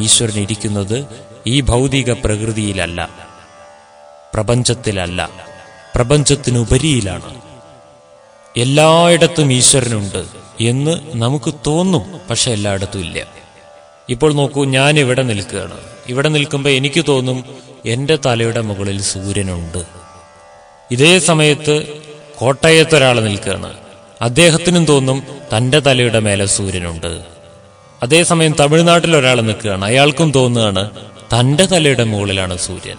ഈശ്വരൻ ഇരിക്കുന്നത് ഈ ഭൗതിക പ്രകൃതിയിലല്ല പ്രപഞ്ചത്തിലല്ല പ്രപഞ്ചത്തിനുപരിയിലാണ്. എല്ലായിടത്തും ഈശ്വരനുണ്ട് എന്ന് നമുക്ക് തോന്നും പക്ഷെ എല്ലായിടത്തും ഇല്ല. ഇപ്പോൾ നോക്കൂ ഞാൻ ഇവിടെ നിൽക്കുകയാണ്. ഇവിടെ നിൽക്കുമ്പോൾ എനിക്ക് തോന്നും എന്റെ തലയുടെ മുകളിൽ സൂര്യനുണ്ട്. ഇതേ സമയത്ത് കോട്ടയത്തൊരാൾ നിൽക്കുകയാണ്. അദ്ദേഹത്തിനും തോന്നും തന്റെ തലയുടെ മേലെ സൂര്യനുണ്ട്. അതേസമയം തമിഴ്നാട്ടിൽ ഒരാൾ നിൽക്കുകയാണ്. അയാൾക്കും തോന്നുകയാണ് തന്റെ തലയുടെ മുകളിലാണ് സൂര്യൻ.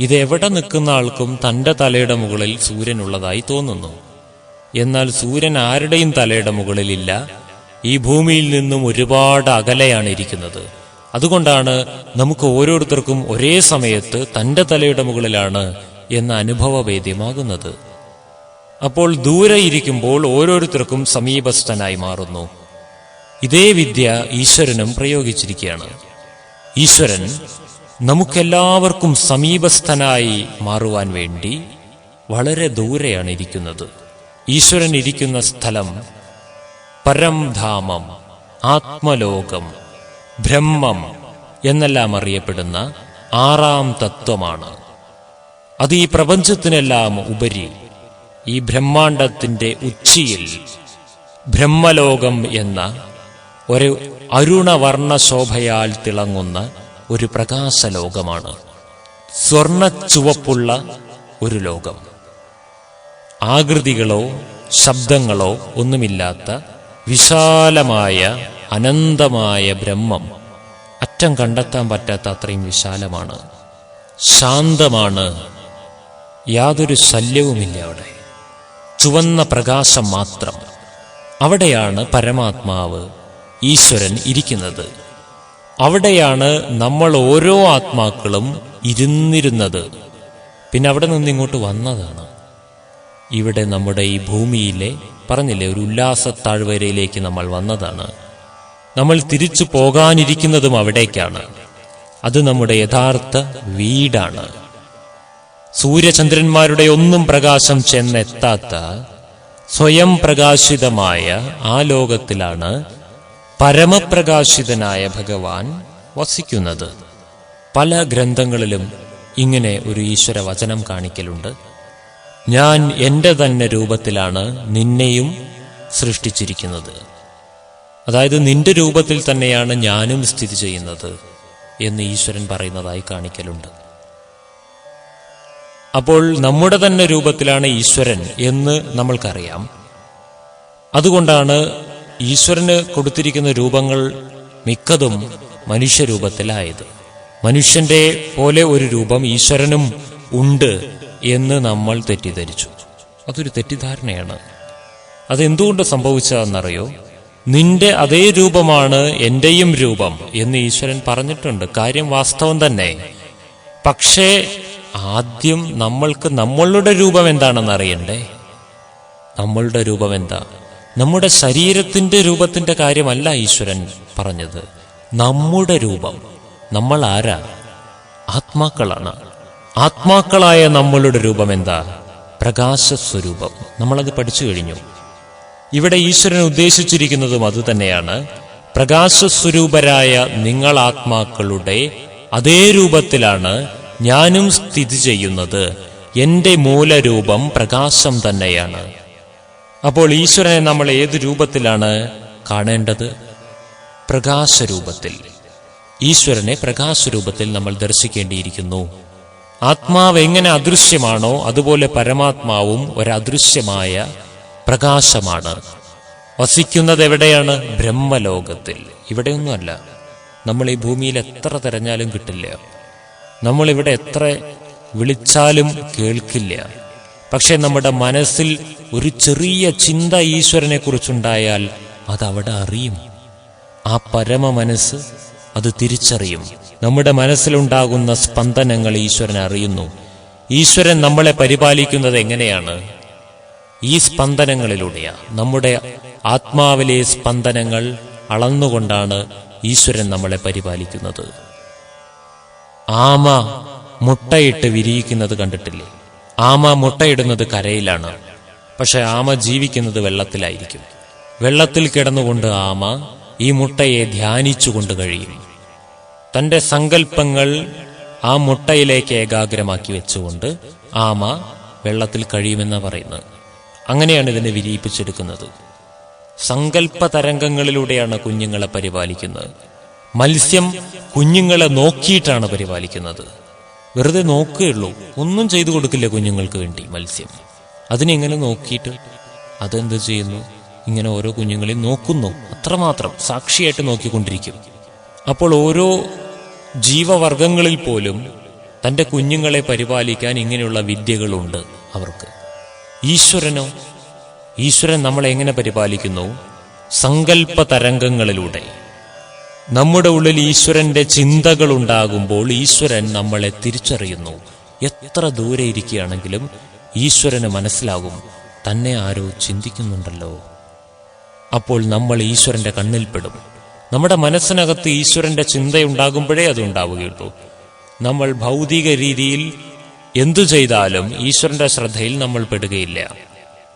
ഇത് എവിടെ നിൽക്കുന്ന ആൾക്കും തന്റെ തലയുടെ മുകളിൽ സൂര്യൻ ഉള്ളതായി തോന്നുന്നു. എന്നാൽ സൂര്യൻ ആരുടെയും തലയുടെ മുകളിലില്ല. ഈ ഭൂമിയിൽ നിന്നും ഒരുപാട് അകലെയാണ് ഇരിക്കുന്നത്. അതുകൊണ്ടാണ് നമുക്ക് ഓരോരുത്തർക്കും ഒരേ സമയത്ത് തന്റെ തലയുടെ മുകളിലാണ് എന്ന അനുഭവവേദ്യമാകുന്നത്. അപ്പോൾ ദൂരെ ഇരിക്കുമ്പോൾ ഓരോരുത്തർക്കും സമീപസ്ഥനായി മാറുന്നു. ഇതേ വിദ്യ ഈശ്വരനും പ്രയോഗിച്ചിരിക്കുകയാണ്. ഈശ്വരൻ നമുക്കെല്ലാവർക്കും സമീപസ്ഥനായി മാറുവാൻ വേണ്ടി വളരെ ദൂരെയാണ് ഇരിക്കുന്നത്. ഈശ്വരൻ ഇരിക്കുന്ന സ്ഥലം പരംധാമം ആത്മലോകം ബ്രഹ്മം എന്നെല്ലാം അറിയപ്പെടുന്ന ആറാം തത്വമാണ്. അത് ഈ പ്രപഞ്ചത്തിനെല്ലാം ഉപരി ഈ ബ്രഹ്മാണ്ടത്തിന്റെ ഉച്ചിയിൽ ബ്രഹ്മലോകം എന്ന ഒരു അരുണവർണ ശോഭയാൽ തിളങ്ങുന്ന ഒരു പ്രകാശ ലോകമാണ് സ്വർണ ചുവപ്പുള്ള ഒരു ലോകം. ആകൃതികളോ ശബ്ദങ്ങളോ ഒന്നുമില്ലാത്ത വിശാലമായ അനന്തമായ ബ്രഹ്മം അറ്റം കണ്ടെത്താൻ പറ്റാത്ത അത്രയും വിശാലമാണ്. ശാന്തമാണ്. യാതൊരു ശല്യവുമില്ല അവിടെ. ചുവന്ന പ്രകാശം മാത്രം. അവിടെയാണ് പരമാത്മാവ് ഈശ്വരൻ ഇരിക്കുന്നത്. അവിടെയാണ് നമ്മൾ ഓരോ ആത്മാക്കളും ഇരുന്നിരുന്നത്. പിന്നെ അവിടെ നിന്ന് ഇങ്ങോട്ട് വന്നതാണ്. ഇവിടെ നമ്മുടെ ഈ ഭൂമിയിലെ പറഞ്ഞില്ലേ ഒരു ഉല്ലാസ താഴ്വരയിലേക്ക് നമ്മൾ വന്നതാണ്. നമ്മൾ തിരിച്ചു പോകാനിരിക്കുന്നതും അവിടേക്കാണ്. അത് നമ്മുടെ യഥാർത്ഥ വീടാണ്. സൂര്യചന്ദ്രന്മാരുടെ ഒന്നും പ്രകാശം ചെന്നെത്താത്ത സ്വയം പ്രകാശിതമായ ആ ലോകത്തിലാണ് പരമപ്രകാശിതനായ ഭഗവാൻ വസിക്കുന്നത്. പല ഗ്രന്ഥങ്ങളിലും ഇങ്ങനെ ഒരു ഈശ്വര വചനം കാണിക്കലുണ്ട്. ഞാൻ എന്റെ തന്നെ രൂപത്തിലാണ് നിന്നെയും സൃഷ്ടിച്ചിരിക്കുന്നത്. അതായത് നിന്റെ രൂപത്തിൽ തന്നെയാണ് ഞാനും സ്ഥിതി ചെയ്യുന്നത് എന്ന് ഈശ്വരൻ പറയുന്നതായി കാണിക്കലുണ്ട്. അപ്പോൾ നമ്മുടെ തന്നെ രൂപത്തിലാണ് ഈശ്വരൻ എന്ന് നമ്മൾക്കറിയാം. അതുകൊണ്ടാണ് ഈശ്വരന് കൊടുത്തിരിക്കുന്ന രൂപങ്ങൾ മിക്കതും മനുഷ്യരൂപത്തിലായത്. മനുഷ്യന്റെ പോലെ ഒരു രൂപം ഈശ്വരനും ഉണ്ട് എന്ന് നമ്മൾ തെറ്റിദ്ധരിച്ചു. അതൊരു തെറ്റിദ്ധാരണയാണ്. അതെന്തുകൊണ്ട് സംഭവിച്ചതെന്നറിയോ? നിന്റെ അതേ രൂപമാണ് എന്റെയും രൂപം എന്ന് ഈശ്വരൻ പറഞ്ഞിട്ടുണ്ട്. കാര്യം വാസ്തവം തന്നെ. പക്ഷേ ആദ്യം നമ്മൾക്ക് നമ്മളുടെ രൂപം എന്താണെന്ന് അറിയണ്ടേ? നമ്മളുടെ രൂപം എന്താ? നമ്മുടെ ശരീരത്തിന്റെ രൂപത്തിന്റെ കാര്യമല്ല ഈശ്വരൻ പറഞ്ഞത്. നമ്മുടെ രൂപം. നമ്മൾ ആരാ? ആത്മാക്കളാണ്. ആത്മാക്കളായ നമ്മളുടെ രൂപം എന്താ? പ്രകാശ പ്രകാശസ്വരൂപം. നമ്മളത് പഠിച്ചു കഴിഞ്ഞു. ഇവിടെ ഈശ്വരൻ ഉദ്ദേശിച്ചിരിക്കുന്നതും അതുതന്നെയാണ് പ്രകാശസ്വരൂപരായ നിങ്ങൾ ആത്മാക്കളുടെ അതേ രൂപത്തിലാണ് ഞാനും സ്ഥിതി ചെയ്യുന്നത്. എന്റെ മൂലരൂപം പ്രകാശം തന്നെയാണ്. അപ്പോൾ ഈശ്വരനെ നമ്മൾ ഏത് രൂപത്തിലാണ് കാണേണ്ടത്? പ്രകാശരൂപത്തിൽ. ഈശ്വരനെ പ്രകാശരൂപത്തിൽ നമ്മൾ ദർശിക്കേണ്ടിയിരിക്കുന്നു. ആത്മാവ് എങ്ങനെ അദൃശ്യമാണോ അതുപോലെ പരമാത്മാവും ഒരദൃശ്യമായ പ്രകാശമാണ്. വസിക്കുന്നത് എവിടെയാണ്? ബ്രഹ്മലോകത്തിൽ. ഇവിടെയൊന്നുമല്ല. നമ്മൾ ഈ ഭൂമിയിൽ എത്ര തിരഞ്ഞാലും കിട്ടില്ല. നമ്മളിവിടെ എത്ര വിളിച്ചാലും കേൾക്കില്ല. പക്ഷെ നമ്മുടെ മനസ്സിൽ ഒരു ചെറിയ ചിന്ത ഈശ്വരനെ കുറിച്ചുണ്ടായാൽ അതവിടെ അറിയും. ആ പരമ മനസ്സ് അത് തിരിച്ചറിയും. നമ്മുടെ മനസ്സിലുണ്ടാകുന്ന സ്പന്ദനങ്ങൾ ഈശ്വരൻ അറിയുന്നു. ഈശ്വരൻ നമ്മളെ പരിപാലിക്കുന്നത് എങ്ങനെയാണ്? ഈ സ്പന്ദനങ്ങളിലൂടെയാണ് നമ്മുടെ ആത്മാവിലെ സ്പന്ദനങ്ങൾ അളന്നുകൊണ്ടാണ് ഈശ്വരൻ നമ്മളെ പരിപാലിക്കുന്നത്. ആമ മുട്ടയിട്ട് വിരിയിക്കുന്നത് കണ്ടിട്ടില്ലേ? ആമ മുട്ടയിടുന്നത് കരയിലാണ്. പക്ഷെ ആമ ജീവിക്കുന്നത് വെള്ളത്തിലായിരിക്കും. വെള്ളത്തിൽ കിടന്നുകൊണ്ട് ആമ ഈ മുട്ടയെ ധ്യാനിച്ചുകൊണ്ട് കഴിയും. തന്റെ സങ്കല്പങ്ങൾ ആ മുട്ടയിലേക്ക് ഏകാഗ്രമാക്കി വെച്ചുകൊണ്ട് ആമ വെള്ളത്തിൽ കഴിയുമെന്ന പറയുന്നത്. അങ്ങനെയാണ് ഇതിനെ വിരിയിപ്പിച്ചെടുക്കുന്നത്. സങ്കല്പ തരംഗങ്ങളിലൂടെയാണ് കുഞ്ഞുങ്ങളെ പരിപാലിക്കുന്നത്. മത്സ്യം കുഞ്ഞുങ്ങളെ നോക്കിയിട്ടാണ് പരിപാലിക്കുന്നത്. വെറുതെ നോക്കുകയുള്ളൂ. ഒന്നും ചെയ്തു കൊടുക്കില്ല കുഞ്ഞുങ്ങൾക്ക് വേണ്ടി മത്സ്യം. അതിനെങ്ങനെ നോക്കിയിട്ട്? അതെന്ത് ചെയ്യുന്നു? ഇങ്ങനെ ഓരോ കുഞ്ഞുങ്ങളെയും നോക്കുന്നു. അത്രമാത്രം സാക്ഷിയായിട്ട് നോക്കിക്കൊണ്ടിരിക്കും. അപ്പോൾ ഓരോ ജീവവർഗങ്ങളിൽ പോലും തന്റെ കുഞ്ഞുങ്ങളെ പരിപാലിക്കാൻ ഇങ്ങനെയുള്ള വിദ്യകളുണ്ട് അവർക്ക്. ഈശ്വരനോ? ഈശ്വരൻ നമ്മളെ എങ്ങനെ പരിപാലിക്കുന്നു? സങ്കല്പ തരംഗങ്ങളിലൂടെ. നമ്മുടെ ഉള്ളിൽ ഈശ്വരന്റെ ചിന്തകൾ ഉണ്ടാകുമ്പോൾ ഈശ്വരൻ നമ്മളെ തിരിച്ചറിയുന്നു. എത്ര ദൂരെ ഇരിക്കുകയാണെങ്കിലും ഈശ്വരന് മനസ്സിലാകും. തന്നെ ആരോ ചിന്തിക്കുന്നുണ്ടല്ലോ. അപ്പോൾ നമ്മൾ ഈശ്വരന്റെ കണ്ണിൽപ്പെടും നമ്മുടെ മനസ്സിനകത്ത് ഈശ്വരന്റെ ചിന്തയുണ്ടാകുമ്പോഴേ അത് ഉണ്ടാവുകയുള്ളൂ. നമ്മൾ ഭൗതിക രീതിയിൽ എന്തു ചെയ്താലും ഈശ്വരന്റെ ശ്രദ്ധയിൽ നമ്മൾ പെടുകയില്ല.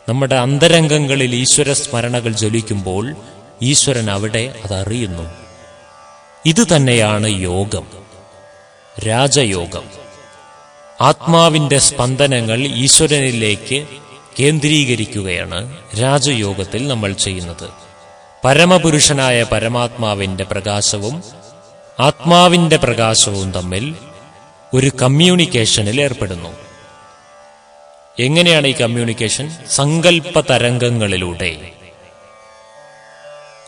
നമ്മുടെ അന്തരംഗങ്ങളിൽ ഈശ്വര സ്മരണകൾ ജ്വലിക്കുമ്പോൾ ഈശ്വരൻ അവിടെ അതറിയുന്നു ഇത് തന്നെയാണ് യോഗം രാജയോഗം. ആത്മാവിന്റെ സ്പന്ദനങ്ങൾ ഈശ്വരനിലേക്ക് കേന്ദ്രീകരിക്കുകയാണ് രാജയോഗത്തിൽ നമ്മൾ ചെയ്യുന്നത്. പരമപുരുഷനായ പരമാത്മാവിന്റെ പ്രകാശവും ആത്മാവിന്റെ പ്രകാശവും തമ്മിൽ ഒരു കമ്മ്യൂണിക്കേഷനിൽ ഏർപ്പെടുന്നു. എങ്ങനെയാണ് ഈ കമ്മ്യൂണിക്കേഷൻ? സങ്കല്പ തരംഗങ്ങളിലൂടെ.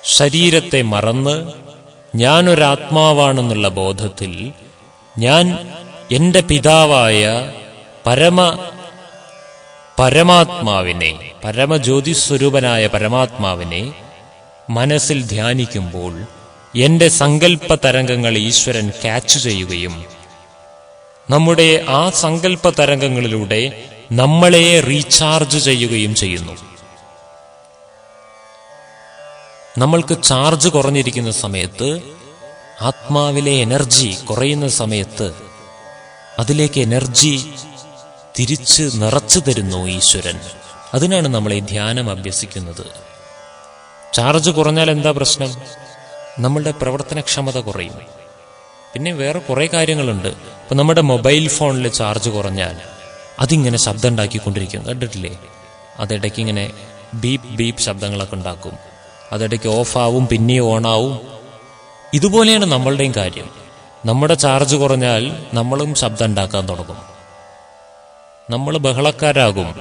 ശരീരത്തെ മറന്ന് ഞാനൊരാത്മാവാണെന്നുള്ള ബോധത്തിൽ ഞാൻ എന്റെ പിതാവായ പരമ പരമാത്മാവിനെ പരമജ്യോതിസ്വരൂപനായ പരമാത്മാവിനെ മനസ്സിൽ ധ്യാനിക്കുമ്പോൾ എന്റെ സങ്കല്പ തരംഗങ്ങൾ ഈശ്വരൻ ക്യാച്ച് ചെയ്യുകയും നമ്മുടെ ആ സങ്കല്പ തരംഗങ്ങളിലൂടെ നമ്മളെ റീചാർജ് ചെയ്യുകയും ചെയ്യുന്നു. നമ്മൾക്ക് ചാർജ് കുറഞ്ഞിരിക്കുന്ന സമയത്ത് ആത്മാവിലെ എനർജി കുറയുന്ന സമയത്ത് അതിലേക്ക് എനർജി തിരിച്ച് നിറച്ചു തരുന്നു ഈശ്വരൻ. അതിനാണ് നമ്മൾ ഈ ധ്യാനം അഭ്യസിക്കുന്നത്. ചാർജ് കുറഞ്ഞാൽ എന്താ പ്രശ്നം? നമ്മളുടെ പ്രവർത്തനക്ഷമത കുറയും. പിന്നെ വേറെ കുറേ കാര്യങ്ങളുണ്ട്. ഇപ്പൊ നമ്മുടെ മൊബൈൽ ഫോണിൽ ചാർജ് കുറഞ്ഞാൽ അതിങ്ങനെ ശബ്ദം ഉണ്ടാക്കിക്കൊണ്ടിരിക്കും കണ്ടിട്ടില്ലേ? അതിടയ്ക്ക് ഇങ്ങനെ ബീപ്പ് ബീപ്പ് ശബ്ദങ്ങളൊക്കെ ഉണ്ടാക്കും. അതിടയ്ക്ക് ഓഫാവും പിന്നെയും ഓണാവും. ഇതുപോലെയാണ് നമ്മളുടെയും കാര്യം. നമ്മുടെ ചാർജ് കുറഞ്ഞാൽ നമ്മളും ശബ്ദം ഉണ്ടാക്കാൻ തുടങ്ങും. നമ്മൾ ബഹളക്കാരാകും.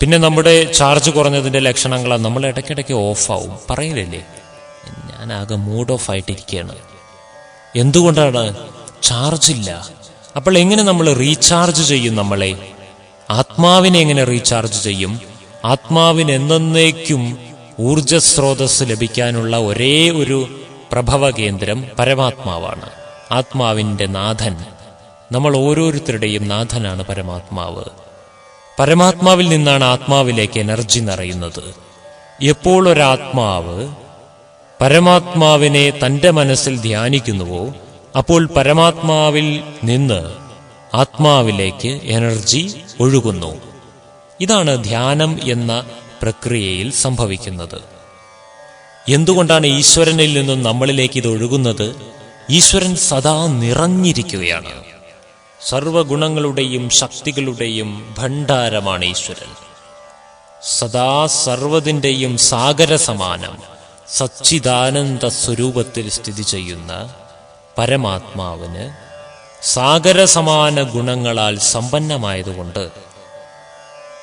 പിന്നെ നമ്മുടെ ചാർജ് കുറഞ്ഞതിന്റെ ലക്ഷണങ്ങളാണ് നമ്മൾ ഇടയ്ക്കിടയ്ക്ക് ഓഫാവും. ഞാൻ ആകെ മൂഡ് ഓഫ് ആയിട്ടിരിക്കുകയാണ്. എന്തുകൊണ്ടാണ്? ചാർജ് ഇല്ല. അപ്പോൾ എങ്ങനെ നമ്മൾ റീചാർജ് ചെയ്യും നമ്മളെ? ആത്മാവിനെ എങ്ങനെ റീചാർജ് ചെയ്യും? ആത്മാവിന് എന്നേക്കും ഊർജസ്രോതസ് ലഭിക്കാനുള്ള ഒരേ ഒരു പ്രഭവ കേന്ദ്രം പരമാത്മാവാണ്. ആത്മാവിന്റെ നാഥൻ. നമ്മൾ ഓരോരുത്തരുടെയും നാഥനാണ് പരമാത്മാവ്. പരമാത്മാവിൽ നിന്നാണ് ആത്മാവിലേക്ക് എനർജി നിറയുന്നത്. എപ്പോൾ ഒരാത്മാവ് പരമാത്മാവിനെ തന്റെ മനസ്സിൽ ധ്യാനിക്കുന്നുവോ അപ്പോൾ പരമാത്മാവിൽ നിന്ന് ആത്മാവിലേക്ക് എനർജി ഒഴുകുന്നു. ഇതാണ് ധ്യാനം എന്ന പ്രക്രിയയിൽ സംഭവിക്കുന്നത്. എന്തുകൊണ്ടാണ് ഈശ്വരനിൽ നിന്നും നമ്മളിലേക്ക് ഇത് ഒഴുകുന്നത്? ഈശ്വരൻ സദാ നിറഞ്ഞിരിക്കുകയാണ്. സർവഗുണങ്ങളുടെയും ശക്തികളുടെയും ഭണ്ഡാരമാണ് ഈശ്വരൻ. സദാ സർവതിന്റെയും സാഗര സമാനം സച്ചിദാനന്ദ സ്വരൂപത്തിൽ സ്ഥിതി ചെയ്യുന്ന പരമാത്മാവിന് സാഗര സമാന ഗുണങ്ങളാൽ സമ്പന്നമായതുകൊണ്ട്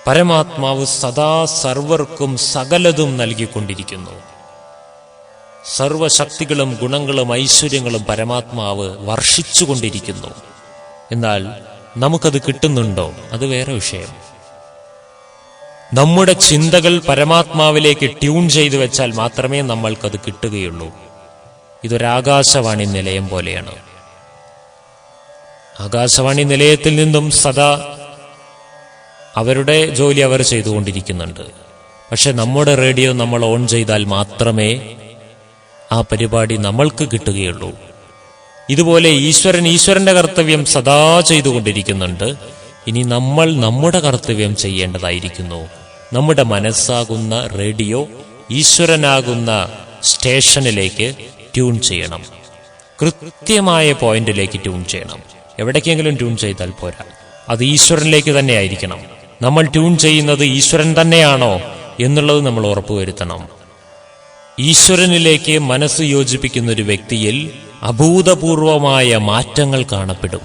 പരമാത്മാവ് സദാ സർവർക്കും സകലതും നൽകിക്കൊണ്ടിരിക്കുന്നു. സർവശക്തികളും ഗുണങ്ങളും ഐശ്വര്യങ്ങളും പരമാത്മാവ് വർഷിച്ചുകൊണ്ടിരിക്കുന്നു. എന്നാൽ നമുക്കത് കിട്ടുന്നുണ്ടോ? അത് വേറെ വിഷയം. നമ്മുടെ ചിന്തകൾ പരമാത്മാവിലേക്ക് ട്യൂൺ ചെയ്തു വെച്ചാൽ മാത്രമേ നമ്മൾക്കത് കിട്ടുകയുള്ളൂ. ഇതൊരാകാശവാണി നിലയം പോലെയാണ്. ആകാശവാണി നിലയത്തിൽ നിന്നും സദാ അവരുടെ ജോലി അവർ ചെയ്തുകൊണ്ടിരിക്കുന്നുണ്ട്. പക്ഷെ നമ്മുടെ റേഡിയോ നമ്മൾ ഓൺ ചെയ്താൽ മാത്രമേ ആ പരിപാടി നമ്മൾക്ക് കിട്ടുകയുള്ളൂ. ഇതുപോലെ ഈശ്വരൻ ഈശ്വരന്റെ കർത്തവ്യം സദാ ചെയ്തുകൊണ്ടിരിക്കുന്നുണ്ട്. ഇനി നമ്മൾ നമ്മുടെ കർത്തവ്യം ചെയ്യേണ്ടതായിരിക്കുന്നു. നമ്മുടെ മനസ്സാകുന്ന റേഡിയോ ഈശ്വരനാകുന്ന സ്റ്റേഷനിലേക്ക് ട്യൂൺ ചെയ്യണം. കൃത്യമായ പോയിന്റിലേക്ക് ട്യൂൺ ചെയ്യണം. എവിടേക്കെങ്കിലും ട്യൂൺ ചെയ്താൽ പോരാ. അത് ഈശ്വരനിലേക്ക് തന്നെ ആയിരിക്കണം. നമ്മൾ ട്യൂൺ ചെയ്യുന്നത് ഈശ്വരൻ തന്നെയാണോ എന്നുള്ളത് നമ്മൾ ഉറപ്പുവരുത്തണം ഈശ്വരനിലേക്ക് മനസ്സ് യോജിപ്പിക്കുന്ന ഒരു വ്യക്തിയിൽ അഭൂതപൂർവമായ മാറ്റങ്ങൾ കാണപ്പെടും.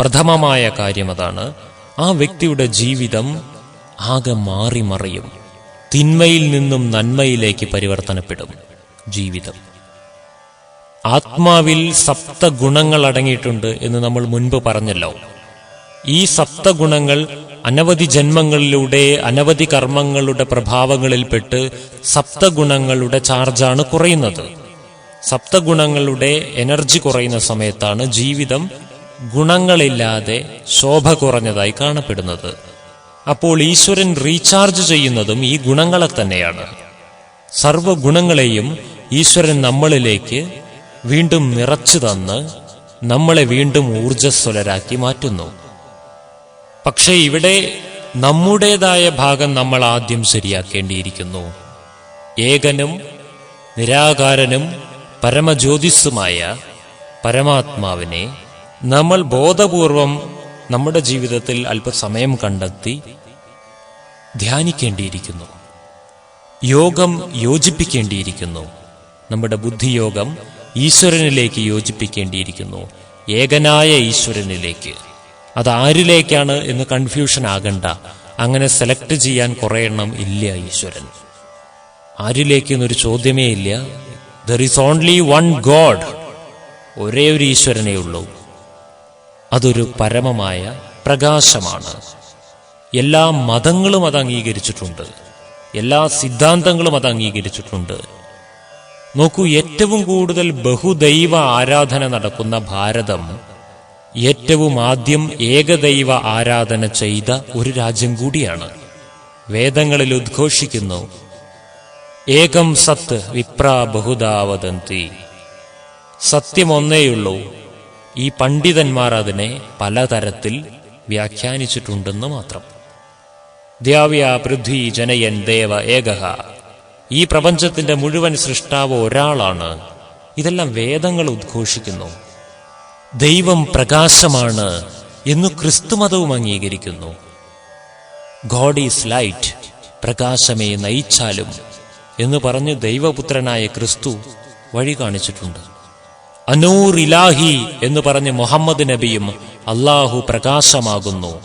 പ്രഥമമായ കാര്യം അതാണ് ആ വ്യക്തിയുടെ ജീവിതം ആകെ മാറി മറിയും തിന്മയിൽ നിന്നും നന്മയിലേക്ക് പരിവർത്തനപ്പെടും ജീവിതം. ആത്മാവിൽ സപ്ത ഗുണങ്ങൾ അടങ്ങിയിട്ടുണ്ട് എന്ന് നമ്മൾ മുൻപ് പറഞ്ഞല്ലോ. ഈ സപ്തഗുണങ്ങൾ അനവധി ജന്മങ്ങളിലൂടെ അനവധി കർമ്മങ്ങളുടെ പ്രഭാവങ്ങളിൽപ്പെട്ട് സപ്തഗുണങ്ങളുടെ ചാർജാണ് കുറയുന്നത്. സപ്തഗുണങ്ങളുടെ എനർജി കുറയുന്ന സമയത്താണ് ജീവിതം ഗുണങ്ങളില്ലാതെ ശോഭ കുറഞ്ഞതായി കാണപ്പെടുന്നത്. അപ്പോൾ ഈശ്വരൻ റീചാർജ് ചെയ്യുന്നതും ഈ ഗുണങ്ങളെ തന്നെയാണ്. സർവഗുണങ്ങളെയും ഈശ്വരൻ നമ്മളിലേക്ക് വീണ്ടും നിറച്ചു തന്ന് നമ്മളെ വീണ്ടും ഊർജസ്വലരാക്കി മാറ്റുന്നു. പക്ഷേ ഇവിടെ നമ്മുടേതായ ഭാഗം നമ്മൾ ആദ്യം ശരിയാക്കേണ്ടിയിരിക്കുന്നു. ഏകനും നിരാകാരനും പരമജ്യോതിസ്സുമായ പരമാത്മാവിനെ നമ്മൾ ബോധപൂർവം നമ്മുടെ ജീവിതത്തിൽ അല്പസമയം കണ്ടെത്തി ധ്യാനിക്കേണ്ടിയിരിക്കുന്നു. യോഗം യോജിപ്പിക്കേണ്ടിയിരിക്കുന്നു. നമ്മുടെ ബുദ്ധിയോഗം ഈശ്വരനിലേക്ക് യോജിപ്പിക്കേണ്ടിയിരിക്കുന്നു. ഏകനായ ഈശ്വരനിലേക്ക്. അത് ആരിലേക്കാണ് എന്ന് കൺഫ്യൂഷൻ ആകണ്ട. അങ്ങനെ സെലക്ട് ചെയ്യാൻ കുറെ എണ്ണം ഇല്ല ഈശ്വരൻ. ആരിലേക്ക് എന്നൊരു ചോദ്യമേ ഇല്ല. There is only one God ഒരേ ഒരു ഈശ്വരനേ ഉള്ളൂ. അതൊരു പരമമായ പ്രകാശമാണ്. എല്ലാ മതങ്ങളും അത് അംഗീകരിച്ചിട്ടുണ്ട്. എല്ലാ സിദ്ധാന്തങ്ങളും അത് അംഗീകരിച്ചിട്ടുണ്ട്. നോക്കൂ ഏറ്റവും കൂടുതൽ ബഹുദൈവ ആരാധന നടക്കുന്ന ഭാരതം ഏറ്റവും ആദ്യം ഏകദൈവ ആരാധന ചെയ്ത ഒരു രാജ്യം കൂടിയാണ്. വേദങ്ങളിൽ ഉദ്ഘോഷിക്കുന്നു ഏകം സത്ത് വിപ്ര ബഹുദാവതന്തി സത്യം ഒന്നേയുള്ളൂ ഈ പണ്ഡിതന്മാർ അതിനെ പലതരത്തിൽ വ്യാഖ്യാനിച്ചിട്ടുണ്ടെന്ന് മാത്രം. ദ്യാവ്യ പൃഥ്വി ജനയൻ ദേവ ഏകഹ. ഈ പ്രപഞ്ചത്തിന്റെ മുഴുവൻ സൃഷ്ടാവ് ഒരാളാണ്. ഇതെല്ലാം വേദങ്ങൾ ഉദ്ഘോഷിക്കുന്നു. ദൈവം പ്രകാശമാണ് എന്നു ക്രിസ്തുമതവും അംഗീകരിക്കുന്നു. ഗോഡ് ഈസ് ലൈറ്റ് പ്രകാശമേ നയിച്ചാലും എന്ന് പറഞ്ഞ് ദൈവപുത്രനായ ക്രിസ്തു വഴി കാണിച്ചിട്ടുണ്ട്. അനൂർ ഇലാഹി എന്ന് പറഞ്ഞ് മുഹമ്മദ് നബിയും അള്ളാഹു പ്രകാശമാകുന്നു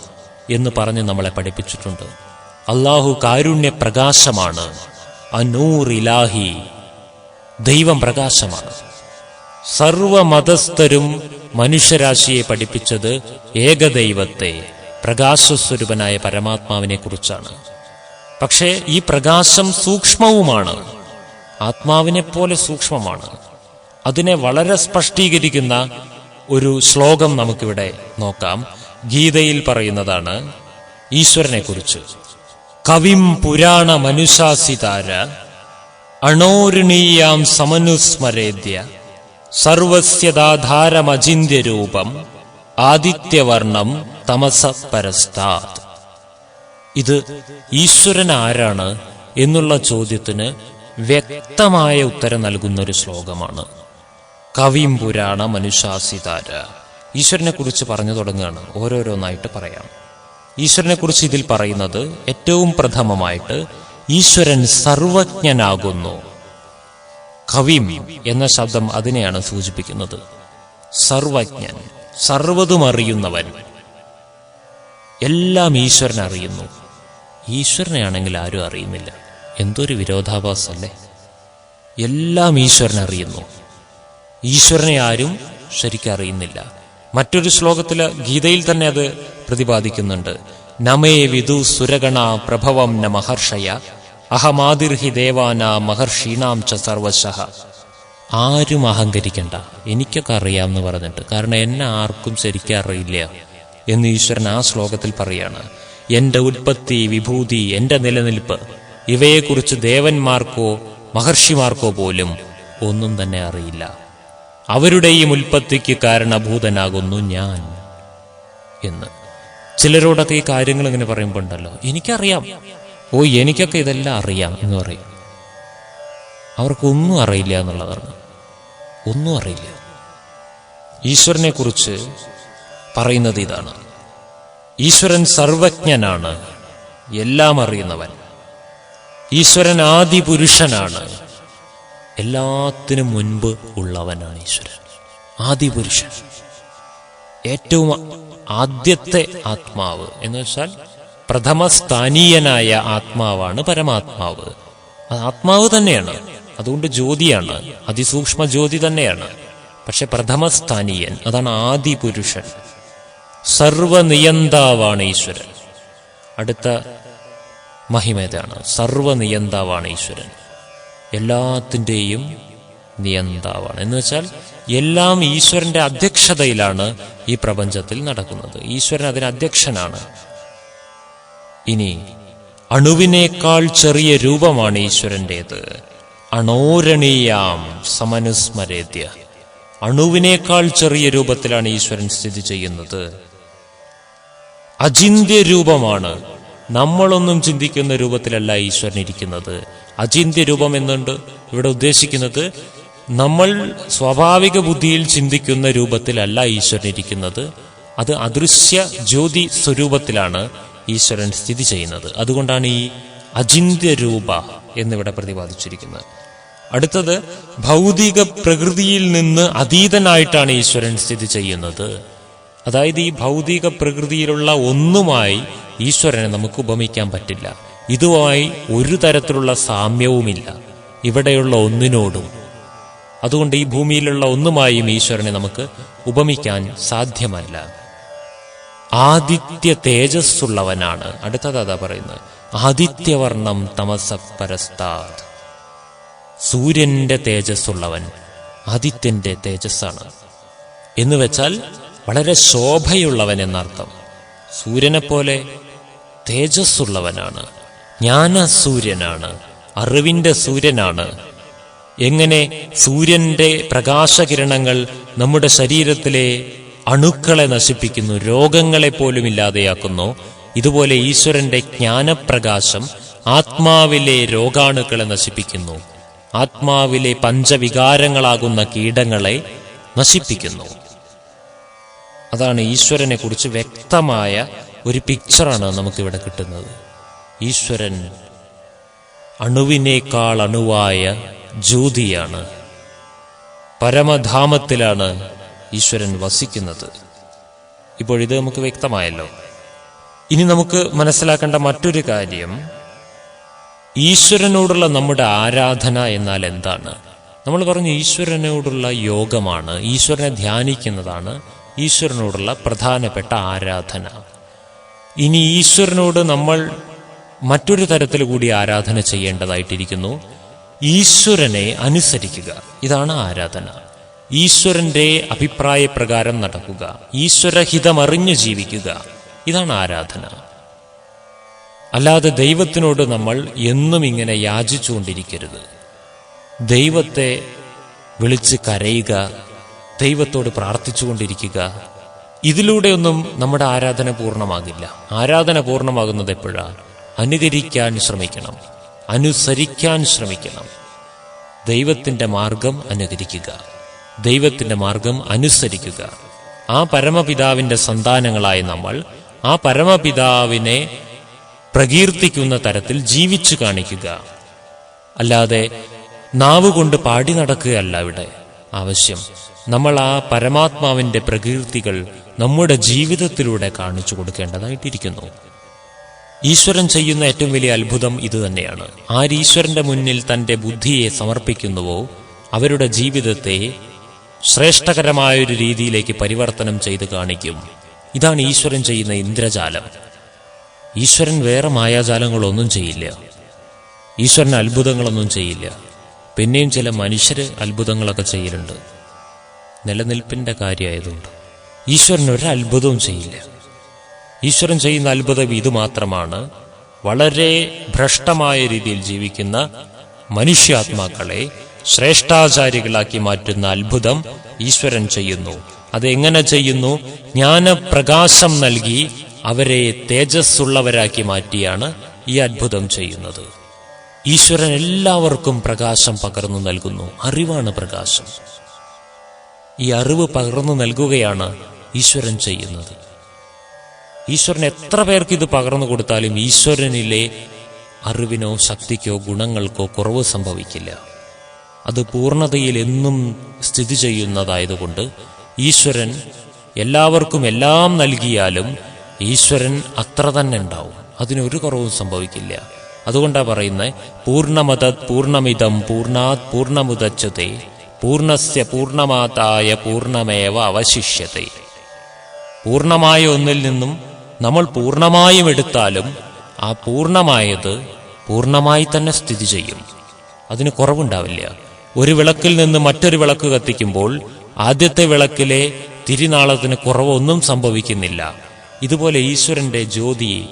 എന്ന് പറഞ്ഞ് നമ്മളെ പഠിപ്പിച്ചിട്ടുണ്ട്. അള്ളാഹു കാരുണ്യ പ്രകാശമാണ്. അനൂർ ഇലാഹി ദൈവം പ്രകാശമാണ്. സർവമതസ്ഥരും മനുഷ്യരാശിയെ പഠിപ്പിച്ചത് ഏകദൈവത്തെ പ്രകാശസ്വരൂപനായ പരമാത്മാവിനെ കുറിച്ചാണ്. പക്ഷേ ഈ പ്രകാശം സൂക്ഷ്മവുമാണ്. ആത്മാവിനെ പോലെ സൂക്ഷ്മമാണ്. അതിനെ വളരെ സ്പഷ്ടീകരിക്കുന്ന ഒരു ശ്ലോകം നമുക്കിവിടെ നോക്കാം. ഗീതയിൽ പറയുന്നതാണ് ഈശ്വരനെ കുറിച്ച് കവിം പുരാണ മനുഷാസിതാര അണോരുണീയാം സമനുസ്മരേദ്യ സർവസ്യദാധാരമചിന്യരൂപം ആദിത്യവർണം തമസ പരസ്താത് ഇത് ഈശ്വരൻ ആരാണ് എന്നുള്ള ചോദ്യത്തിന് വ്യക്തമായ ഉത്തരം നൽകുന്ന ഒരു ശ്ലോകമാണ്. കവിം പുരാണ മനുഷ്യാസിതാര. ഈശ്വരനെ കുറിച്ച് പറഞ്ഞു തുടങ്ങുകയാണ്. ഓരോരോന്നായിട്ട് പറയാം. ഈശ്വരനെ കുറിച്ച് ഇതിൽ പറയുന്നത് ഏറ്റവും പ്രഥമമായിട്ട് ഈശ്വരൻ സർവജ്ഞനാകുന്നു കവിം എന്ന ശബ്ദം അതിനെയാണ് സൂചിപ്പിക്കുന്നത്. സർവജ്ഞൻ സർവതും അറിയുന്നവൻ. എല്ലാം ഈശ്വരൻ അറിയുന്നു. ഈശ്വരനെയാണെങ്കിൽ ആരും അറിയുന്നില്ല. എന്തൊരു വിരോധാഭാസല്ലേ എല്ലാം ഈശ്വരൻ അറിയുന്നു. ഈശ്വരനെ ആരും ശരിക്കും അറിയുന്നില്ല. മറ്റൊരു ശ്ലോകത്തിൽ ഗീതയിൽ തന്നെ അത് പ്രതിപാദിക്കുന്നുണ്ട്. നമേ വിദു സുരഗണ പ്രഭവം ന മഹർഷയ അഹമാതിർഹി ദേവാന മഹർഷീണാം ച സർവശഃ. ആരും അഹങ്കരിക്കണ്ട. എനിക്കൊക്കെ അറിയാമെന്ന് പറഞ്ഞിട്ട്. കാരണം എന്നെ ആർക്കും ശരിക്കും അറിയില്ല എന്ന് ഈശ്വരൻ ആ ശ്ലോകത്തിൽ പറയാണ്. എന്റെ ഉൽപ്പത്തി വിഭൂതി എന്റെ നിലനിൽപ്പ് ഇവയെക്കുറിച്ച് ദേവന്മാർക്കോ മഹർഷിമാർക്കോ പോലും ഒന്നും തന്നെ അറിയില്ല. അവരുടെയും ഉൽപ്പത്തിക്ക് കാരണഭൂതനാകുന്നു ഞാൻ. എന്ന്. ചിലരോടൊക്കെ ഈ കാര്യങ്ങൾ ഇങ്ങനെ പറയുമ്പോൾ ഉണ്ടല്ലോ എനിക്കറിയാം. ഓ എനിക്കൊക്കെ ഇതെല്ലാം അറിയാം എന്ന് പറയും. അവർക്കൊന്നും അറിയില്ല എന്നുള്ളതാണ് ഒന്നും അറിയില്ല. ഈശ്വരനെ കുറിച്ച് പറയുന്നത് ഇതാണ്. ഈശ്വരൻ സർവജ്ഞനാണ്. എല്ലാം അറിയുന്നവൻ. ഈശ്വരൻ ആദിപുരുഷനാണ്. എല്ലാത്തിനും മുൻപ് ഉള്ളവനാണ് ഈശ്വരൻ. ആദിപുരുഷൻ. ഏറ്റവും ആദ്യത്തെ ആത്മാവ് എന്ന് വെച്ചാൽ പ്രഥമസ്ഥാനീയനായ ആത്മാവാണ് പരമാത്മാവ്. അത് ആത്മാവ് തന്നെയാണ്. അതുകൊണ്ട് ജ്യോതിയാണ്. അതിസൂക്ഷ്മ ജ്യോതി തന്നെയാണ്. പക്ഷെ പ്രഥമസ്ഥാനീയൻ അതാണ് ആദിപുരുഷൻ. സർവനിയന്താവാണ് ഈശ്വരൻ. അടുത്ത മഹിമേതാണ് സർവനിയന്താവാണ് ഈശ്വരൻ. എല്ലാത്തിന്റെയും നിയന്താവാണ്. എന്ന് വെച്ചാൽ എല്ലാം ഈശ്വരന്റെ അധ്യക്ഷതയിലാണ് ഈ പ്രപഞ്ചത്തിൽ നടക്കുന്നത്. ഈശ്വരൻ അതിന് അധ്യക്ഷനാണ്. ഇനി അണുവിനേക്കാൾ ചെറിയ രൂപമാണ് ഈശ്വരന്റേത് അണോരണീയാം സമനുസ്മരേദ്യ അണുവിനേക്കാൾ ചെറിയ രൂപത്തിലാണ് ഈശ്വരൻ സ്ഥിതി ചെയ്യുന്നത്. അചിന്ത്യ രൂപമാണ്. നമ്മളൊന്നും ചിന്തിക്കുന്ന രൂപത്തിലല്ല ഈശ്വരൻ ഇരിക്കുന്നത്. അചിന്ത്യ രൂപം എന്നുണ്ട് ഇവിടെ ഉദ്ദേശിക്കുന്നത് നമ്മൾ സ്വാഭാവിക ബുദ്ധിയിൽ ചിന്തിക്കുന്ന രൂപത്തിലല്ല ഈശ്വരൻ ഇരിക്കുന്നത്. അത് അദൃശ്യ ജ്യോതി സ്വരൂപത്തിലാണ്. ഈശ്വരൻ സ്ഥിതി ചെയ്യുന്നത്. അതുകൊണ്ടാണ് ഈ അചിന്ത്യ രൂപ എന്നിവിടെ പ്രതിപാദിച്ചിരിക്കുന്നത്. അടുത്തത് ഭൗതിക പ്രകൃതിയിൽ നിന്ന് അതീതനായിട്ടാണ് ഈശ്വരൻ സ്ഥിതി ചെയ്യുന്നത്. അതായത് ഈ ഭൗതിക പ്രകൃതിയിലുള്ള ഒന്നുമായി ഈശ്വരനെ നമുക്ക് ഉപമിക്കാൻ പറ്റില്ല. ഇതുമായി ഒരു തരത്തിലുള്ള സാമ്യവുമില്ല. ഇവിടെയുള്ള ഒന്നിനോടും. അതുകൊണ്ട് ഈ ഭൂമിയിലുള്ള ഒന്നുമായും ഈശ്വരനെ നമുക്ക് ഉപമിക്കാൻ സാധ്യമല്ല. ആദിത്യ തേജസ്സുള്ളവനാണ്. അടുത്തത് അതാ പറയുന്നത്. ആദിത്യവർണം തമസ പരസ്താത് സൂര്യന്റെ തേജസ്സുള്ളവൻ ആദിത്യന്റെ തേജസ്സാണ്. എന്ന് വെച്ചാൽ വളരെ ശോഭയുള്ളവൻ എന്നർത്ഥം. സൂര്യനെ പോലെ തേജസ്സുള്ളവനാണ്. ജ്ഞാനസൂര്യനാണ്. അറിവിന്റെ സൂര്യനാണ്. എങ്ങനെ സൂര്യന്റെ പ്രകാശകിരണങ്ങൾ നമ്മുടെ ശരീരത്തിലെ അണുക്കളെ നശിപ്പിക്കുന്നു രോഗങ്ങളെ പോലും ഇല്ലാതെയാക്കുന്നു. ഇതുപോലെ ഈശ്വരന്റെ ജ്ഞാനപ്രകാശം ആത്മാവിലെ രോഗാണുക്കളെ നശിപ്പിക്കുന്നു. ആത്മാവിലെ പഞ്ചവികാരങ്ങളാകുന്ന കീടങ്ങളെ നശിപ്പിക്കുന്നു. അതാണ് ഈശ്വരനെ കുറിച്ച് വ്യക്തമായ ഒരു പിക്ചറാണ് നമുക്കിവിടെ കിട്ടുന്നത്. ഈശ്വരൻ അണുവിനേക്കാൾ അണുവായ ജ്യോതിയാണ്. പരമധാമത്തിലാണ് ഈശ്വരൻ വസിക്കുന്നത്. ഇപ്പോൾ ഇത് നമുക്ക് വ്യക്തമായല്ലോ. ഇനി നമുക്ക് മനസ്സിലാക്കേണ്ട മറ്റൊരു കാര്യം ഈശ്വരനോടുള്ള നമ്മുടെ ആരാധന എന്നാൽ എന്താണ്? നമ്മൾ പറഞ്ഞു ഈശ്വരനോടുള്ള യോഗമാണ് ഈശ്വരനെ ധ്യാനിക്കുന്നതാണ് ഈശ്വരനോടുള്ള പ്രധാനപ്പെട്ട ആരാധന. ഇനി ഈശ്വരനോട് നമ്മൾ മറ്റൊരു തരത്തിൽ കൂടി ആരാധന ചെയ്യേണ്ടതായിട്ടിരിക്കുന്നു. ഈശ്വരനെ അനുസരിക്കുക. ഇതാണ് ആരാധന. ഈശ്വരന്റെ അഭിപ്രായപ്രകാരം നടക്കുക. ഈശ്വരഹിതമറിഞ്ഞു ജീവിക്കുക. ഇതാണ് ആരാധന. അല്ലാതെ ദൈവത്തിനോട് നമ്മൾ എന്നും ഇങ്ങനെ യാചിച്ചുകൊണ്ടിരിക്കരുത്. ദൈവത്തെ വിളിച്ച് കരയുക ദൈവത്തോട് പ്രാർത്ഥിച്ചുകൊണ്ടിരിക്കുക ഇതിലൂടെയൊന്നും നമ്മുടെ ആരാധന പൂർണമാകില്ല. ആരാധന പൂർണമാകുന്നത് എപ്പോഴാ? അനുകരിക്കാൻ ശ്രമിക്കണം. അനുസരിക്കാൻ ശ്രമിക്കണം. ദൈവത്തിന്റെ മാർഗം അനുകരിക്കുക. ദൈവത്തിന്റെ മാർഗം അനുസരിക്കുക. ആ പരമപിതാവിന്റെ സന്താനങ്ങളായി നമ്മൾ ആ പരമപിതാവിനെ പ്രകീർത്തിക്കുന്ന തരത്തിൽ ജീവിച്ചു കാണിക്കുക. അല്ലാതെ നാവ് കൊണ്ട് പാടി നടക്കുകയല്ല ഇവിടെ. ആവശ്യം നമ്മൾ ആ പരമാത്മാവിന്റെ പ്രകീർത്തികൾ നമ്മുടെ ജീവിതത്തിലൂടെ കാണിച്ചു കൊടുക്കേണ്ടതായിട്ടിരിക്കുന്നു. ഈശ്വരൻ ചെയ്യുന്ന ഏറ്റവും വലിയ അത്ഭുതം ഇതുതന്നെയാണ് ആരീശ്വരന്റെ മുന്നിൽ തന്റെ ബുദ്ധിയെ സമർപ്പിക്കുന്നുവോ അവരുടെ ജീവിതത്തെ ശ്രേഷ്ഠകരമായൊരു രീതിയിലേക്ക് പരിവർത്തനം ചെയ്ത് കാണിക്കും. ഇതാണ് ഈശ്വരൻ ചെയ്യുന്ന ഇന്ദ്രജാലം. ഈശ്വരൻ വേറെ മായാജാലങ്ങളൊന്നും ചെയ്യില്ല. ഈശ്വരൻ അത്ഭുതങ്ങളൊന്നും ചെയ്യില്ല. പിന്നെയും ചില മനുഷ്യർ അത്ഭുതങ്ങളൊക്കെ ചെയ്യലുണ്ട്. നിലനിൽപ്പിന്റെ കാര്യമായതുകൊണ്ട്. ഈശ്വരൻ ഒരു അത്ഭുതവും ചെയ്യില്ല. ഈശ്വരൻ ചെയ്യുന്ന അത്ഭുതം ഇത് മാത്രമാണ്. വളരെ ഭ്രഷ്ടമായ രീതിയിൽ ജീവിക്കുന്ന മനുഷ്യാത്മാക്കളെ ശ്രേഷ്ഠാചാരികളാക്കി മാറ്റുന്ന അത്ഭുതം ഈശ്വരൻ ചെയ്യുന്നു. അതെങ്ങനെ ചെയ്യുന്നു? ജ്ഞാനപ്രകാശം നൽകി അവരെ തേജസ്സുള്ളവരാക്കി മാറ്റിയാണ് ഈ അത്ഭുതം ചെയ്യുന്നത്. ഈശ്വരൻ എല്ലാവർക്കും പ്രകാശം പകർന്നു നൽകുന്നു. അറിവാണ് പ്രകാശം. ഈ അറിവ് പകർന്നു നൽകുകയാണ് ഈശ്വരൻ ചെയ്യുന്നത്. ഈശ്വരൻ എത്ര പേർക്ക് ഇത് പകർന്നു കൊടുത്താലും ഈശ്വരനിലെ അറിവിനോ ശക്തിക്കോ ഗുണങ്ങൾക്കോ കുറവ് സംഭവിക്കില്ല. അത് പൂർണതയിൽ എന്നും സ്ഥിതി ചെയ്യുന്നതായതുകൊണ്ട് ഈശ്വരൻ എല്ലാവർക്കും എല്ലാം നൽകിയാലും ഈശ്വരൻ അത്ര തന്നെ ഉണ്ടാവും. അതിനൊരു കുറവും സംഭവിക്കില്ല. അതുകൊണ്ടാണ് പറയുന്നത് പൂർണമത പൂർണമിതം പൂർണാത് പൂർണമുദച്ചതേ പൂർണസ്യ പൂർണമാതായ പൂർണമേവ അവശിഷ്യത്തെ പൂർണമായ ഒന്നിൽ നിന്നും നമ്മൾ പൂർണമായും എടുത്താലും ആ പൂർണമായത് പൂർണമായി തന്നെ സ്ഥിതി ചെയ്യും. അതിന് കുറവുണ്ടാവില്ല. ഒരു വിളക്കിൽ നിന്ന് മറ്റൊരു വിളക്ക് കത്തിക്കുമ്പോൾ ആദ്യത്തെ വിളക്കിലെ തിരിനാളത്തിന് കുറവൊന്നും സംഭവിക്കുന്നില്ല. ഇതുപോലെ ഈശ്വരന്റെ ജ്യോതി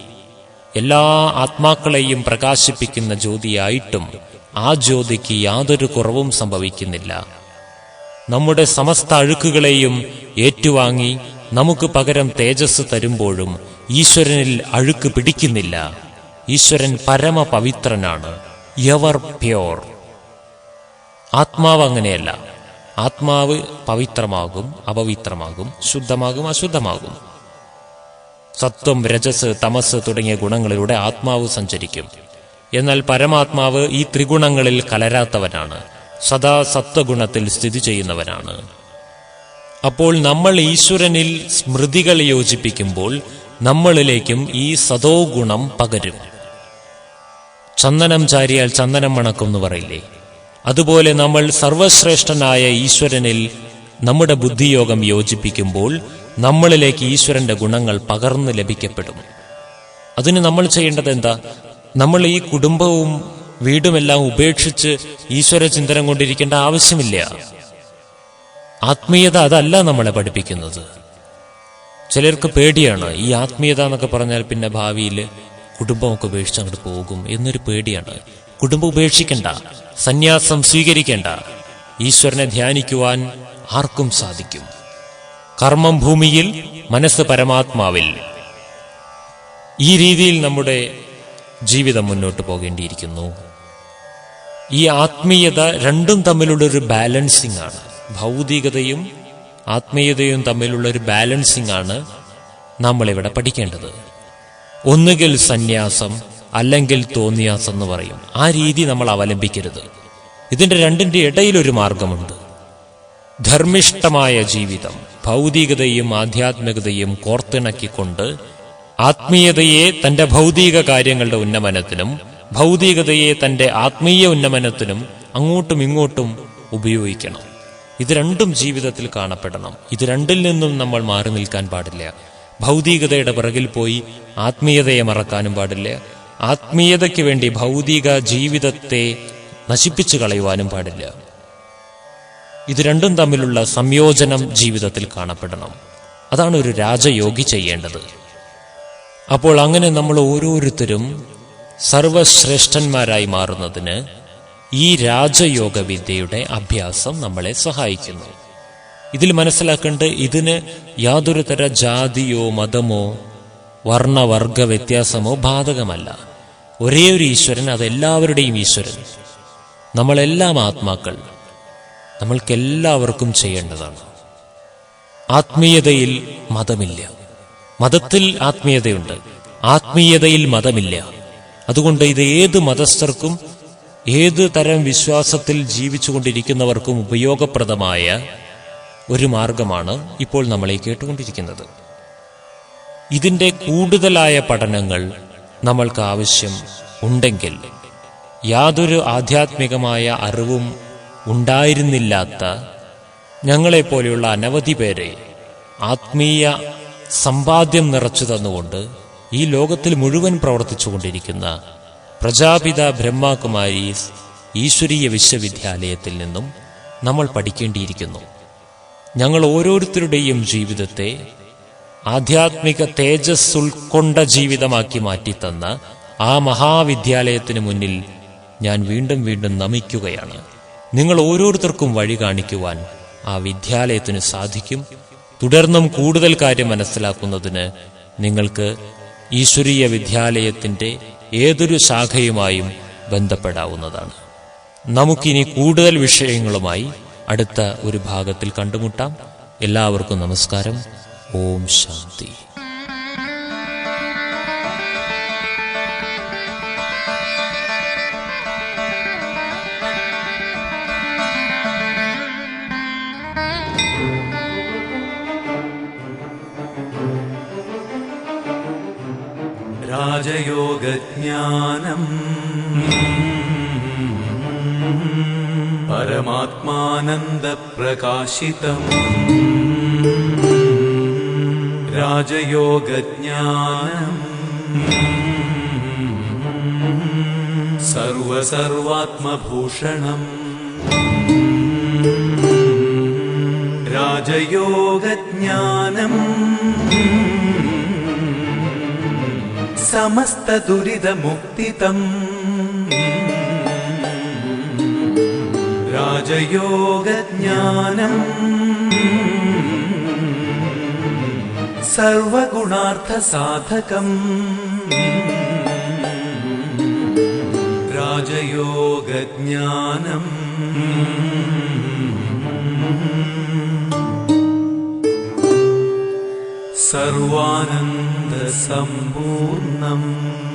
എല്ലാ ആത്മാക്കളെയും പ്രകാശിപ്പിക്കുന്ന ജ്യോതിയായിട്ടും ആ ജ്യോതിക്ക് യാതൊരു കുറവും സംഭവിക്കുന്നില്ല. നമ്മുടെ സമസ്ത അഴുക്കുകളെയും ഏറ്റുവാങ്ങി നമുക്ക് പകരം തേജസ് തരുമ്പോഴും ഈശ്വരനിൽ അഴുക്ക് പിടിക്കുന്നില്ല. ഈശ്വരൻ പരമപവിത്രനാണ്. യവർ പ്യോർ ആത്മാവ് അങ്ങനെയല്ല. ആത്മാവ് പവിത്രമാകും അപവിത്രമാകും ശുദ്ധമാകും അശുദ്ധമാകും. സത്വം രജസ് തമസ് തുടങ്ങിയ ഗുണങ്ങളിലൂടെ ആത്മാവ് സഞ്ചരിക്കും. എന്നാൽ പരമാത്മാവ് ഈ ത്രിഗുണങ്ങളിൽ കലരാത്തവനാണ്. സദാ സത്വഗുണത്തിൽ സ്ഥിതി ചെയ്യുന്നവനാണ്. അപ്പോൾ നമ്മൾ ഈശ്വരനിൽ സ്മൃതികൾ യോജിപ്പിക്കുമ്പോൾ നമ്മളിലേക്കും ഈ സതോ ഗുണം പകരും. ചന്ദനം ചാരിയാൽ ചന്ദനം മണക്കും എന്ന് പറയില്ലേ? അതുപോലെ നമ്മൾ സർവശ്രേഷ്ഠനായ ഈശ്വരനിൽ നമ്മുടെ ബുദ്ധിയോഗം യോജിപ്പിക്കുമ്പോൾ നമ്മളിലേക്ക് ഈശ്വരന്റെ ഗുണങ്ങൾ പകർന്നു ലഭിക്കപ്പെടും. അതിന് നമ്മൾ ചെയ്യേണ്ടത് എന്താ? നമ്മൾ ഈ കുടുംബവും വീടുമെല്ലാം ഉപേക്ഷിച്ച് ഈശ്വര ചിന്തനം കൊണ്ടിരിക്കേണ്ട ആവശ്യമില്ല. ആത്മീയത അതല്ല നമ്മളെ പഠിപ്പിക്കുന്നത്. ചിലർക്ക് പേടിയാണ് ഈ ആത്മീയത എന്നൊക്കെ പറഞ്ഞാൽ പിന്നെ ഭാവിയിൽ കുടുംബമൊക്കെ ഉപേക്ഷിച്ച് അങ്ങോട്ട് പോകും എന്നൊരു പേടിയാണ്. കുടുംബം ഉപേക്ഷിക്കേണ്ട സന്യാസം സ്വീകരിക്കേണ്ട. ഈശ്വരനെ ധ്യാനിക്കുവാൻ ആർക്കും സാധിക്കും. കർമ്മം ഭൂമിയിൽ മനസ്സ് പരമാത്മാവിൽ. ഈ രീതിയിൽ നമ്മുടെ ജീവിതം മുന്നോട്ട് പോകേണ്ടിയിരിക്കുന്നു. ഈ ആത്മീയത രണ്ടും തമ്മിലുള്ള ഒരു ബാലൻസിംഗ് ആണ്. ഭൗതികതയും ആത്മീയതയും തമ്മിലുള്ള ഒരു ബാലൻസിംഗ് ആണ് നമ്മളിവിടെ പഠിക്കേണ്ടത്. ഒന്നുകിൽ സന്യാസം അല്ലെങ്കിൽ തോന്നിയാസ് എന്ന് പറയും. ആ രീതി നമ്മൾ അവലംബിക്കരുത്. ഇതിന്റെ രണ്ടിന്റെ ഇടയിലൊരു മാർഗമുണ്ട്. ധർമ്മിഷ്ഠമായ ജീവിതം ഭൗതികതയും ആധ്യാത്മികതയും കോർത്തിണക്കിക്കൊണ്ട് ആത്മീയതയെ തന്റെ ഭൗതിക കാര്യങ്ങളുടെ ഉന്നമനത്തിനും ഭൗതികതയെ തന്റെ ആത്മീയ ഉന്നമനത്തിനും അങ്ങോട്ടും ഇങ്ങോട്ടും ഉപയോഗിക്കണം. ഇത് രണ്ടും ജീവിതത്തിൽ കാണപ്പെടണം. ഇത് രണ്ടിൽ നിന്നും നമ്മൾ മാറി നിൽക്കാൻ പാടില്ല. ഭൗതികതയുടെ പിറകിൽ പോയി ആത്മീയതയെ മറക്കാനും പാടില്ല. ആത്മീയതയ്ക്ക് വേണ്ടി ഭൗതിക ജീവിതത്തെ നശിപ്പിച്ചു കളയുവാനും പാടില്ല. ഇത് രണ്ടും തമ്മിലുള്ള സംയോജനം ജീവിതത്തിൽ കാണപ്പെടണം. അതാണ് ഒരു രാജയോഗി ചെയ്യേണ്ടത്. അപ്പോൾ അങ്ങനെ നമ്മൾ ഓരോരുത്തരും സർവശ്രേഷ്ഠന്മാരായി മാറുന്നതിന് ഈ രാജയോഗ വിദ്യയുടെ അഭ്യാസം നമ്മളെ സഹായിക്കുന്നു. ഇതിൽ മനസ്സിലാക്കേണ്ട ഇതിന് യാതൊരു തര ജാതിയോ മതമോ വർണവർഗ വ്യത്യാസമോ ബാധകമല്ല. ഒരേ ഒരു ഈശ്വരൻ അതെല്ലാവരുടെയും ഈശ്വരൻ. നമ്മളെല്ലാം ആത്മാക്കൾ. നമ്മൾക്കെല്ലാവർക്കും ചെയ്യേണ്ടതാണ്. ആത്മീയതയിൽ മതമില്ല. മതത്തിൽ ആത്മീയതയുണ്ട്. ആത്മീയതയിൽ മതമില്ല. അതുകൊണ്ട് ഇത് ഏത് മതസ്ഥർക്കും ഏത് തരം വിശ്വാസത്തിൽ ജീവിച്ചുകൊണ്ടിരിക്കുന്നവർക്കും ഉപയോഗപ്രദമായ ഒരു മാർഗമാണ് ഇപ്പോൾ നമ്മളെ കേട്ടുകൊണ്ടിരിക്കുന്നത്. ഇതിന്റെ കൂടുതലായ പഠനങ്ങൾ നമ്മൾക്ക് ആവശ്യം ഉണ്ടെങ്കിൽ യാതൊരു ആധ്യാത്മികമായ അറിവും ഉണ്ടായിരുന്നില്ലാത്ത ഞങ്ങളെപ്പോലെയുള്ള അനവധി പേരെ ആത്മീയ സമ്പാദ്യം നിറച്ചു തന്നുകൊണ്ട് ഈ ലോകത്തിൽ മുഴുവൻ പ്രവർത്തിച്ചുകൊണ്ടിരിക്കുന്ന പ്രജാപിത ബ്രഹ്മകുമാരി ഈശ്വരീയ വിശ്വവിദ്യാലയത്തിൽ നിന്നും നമ്മൾ പഠിക്കേണ്ടിയിരിക്കുന്നു. ഞങ്ങൾ ഓരോരുത്തരുടെയും ജീവിതത്തെ ആധ്യാത്മിക തേജസ് ഉൾക്കൊണ്ട ജീവിതമാക്കി മാറ്റിത്തന്ന ആ മഹാവിദ്യാലയത്തിന് മുന്നിൽ ഞാൻ വീണ്ടും വീണ്ടും നമിക്കുകയാണ്. നിങ്ങൾ ഓരോരുത്തർക്കും വഴി കാണിക്കുവാൻ ആ വിദ്യാലയത്തിന് സാധിക്കും. തുടർന്നും കൂടുതൽ കാര്യം മനസ്സിലാക്കുന്നതിന് നിങ്ങൾക്ക് ഈശ്വരീയ വിദ്യാലയത്തിന്റെ ഏതൊരു ശാഖയുമായും ബന്ധപ്പെടാവുന്നതാണ്. നമുക്കിനി കൂടുതൽ വിഷയങ്ങളുമായി അടുത്ത ഒരു ഭാഗത്തിൽ കണ്ടുമുട്ടാം. എല്ലാവർക്കും നമസ്കാരം. ओम शांति राजयोगज्ञानम् परमात्मानन्दप्रकाशितम् राजयोगज्ञानम् सर्वसर्वात्मभूषणम्। राजयोगज्ञानम्। समस्तदुरिदमुक्तितम् राजयोगज्ञानम्। सर्वगुणार्थसाधकम्। राजयोगज्ञानम्। सर्वानन्दसम्पूर्णम्।